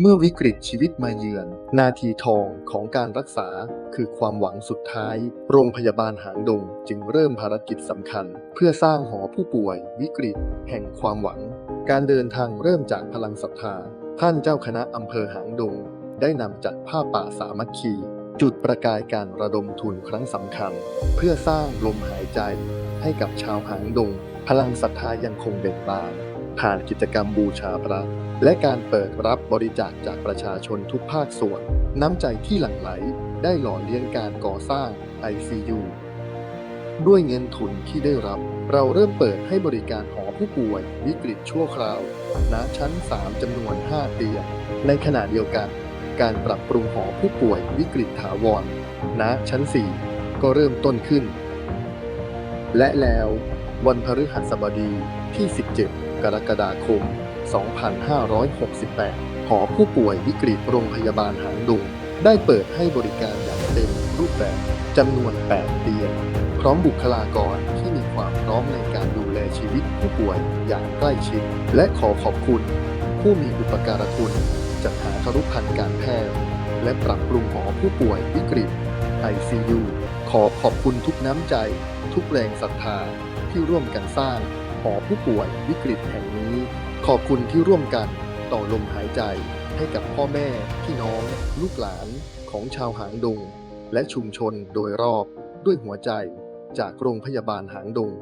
เมื่อวิกฤตชีวิตมาเยือน นาทีทองของการรักษาคือความหวังสุดท้าย โรงพยาบาลหางดงจึงเริ่มภารกิจสำคัญ เพื่อสร้างหอผู้ป่วย วิกฤต แห่งความหวัง การเดินทางเริ่มจากพลังศรัทธา ท่านเจ้าคณะอำเภอหางดง ได้นำจัดผ้าป่าสามัคคี จุดประกายการระดมทุนครั้งสำคัญ เพื่อสร้างลมหายใจให้กับชาวหางดง พลังศรัทธายังคงเบ่งบาน ผ่านกิจกรรมบูชาพระ และการเปิดรับบริจาคจากประชาชนทุกภาคส่วน น้ำใจที่หลั่งไหลได้หล่อเลี้ยงการก่อสร้าง ICU ด้วยเงินทุนที่ได้รับ เราเริ่มเปิดให้บริการหอผู้ป่วย วิกฤตชั่วคราวณชั้น 3จำนวน 5 เตียง ในขณะเดียวกัน การปรับปรุงหอผู้ป่วยวิกฤตถาวรณชั้น 4 ก็เริ่มต้นขึ้น และแล้ววันพฤหัสบดีที่ 17 กรกฎาคม 2568 หอผู้ป่วยวิกฤตโรงพยาบาลหางดง ได้เปิดให้บริการอย่างเต็มรูปแบบจำนวน 8 เตียง พร้อมบุคลากรที่มีความพร้อมในการดูแลชีวิตผู้ป่วยอย่างใกล้ชิด และขอขอบคุณ ผู้มีอุปการะคุณจัดหาครุพันธ์การแพทย์และปรับปรุงหอผู้ป่วยวิกฤต ICU ขอขอบคุณทุกน้ำใจ ทุกแรงศรัทธาที่ร่วมกันสร้าง หอผู้ป่วยวิกฤตแห่งนี้ ขอบคุณที่ร่วมกันต่อลมหายใจให้กับพ่อแม่ พี่น้อง ลูกหลานของชาวหางดง และชุมชนโดยรอบด้วยหัวใจจากโรงพยาบาลหางดง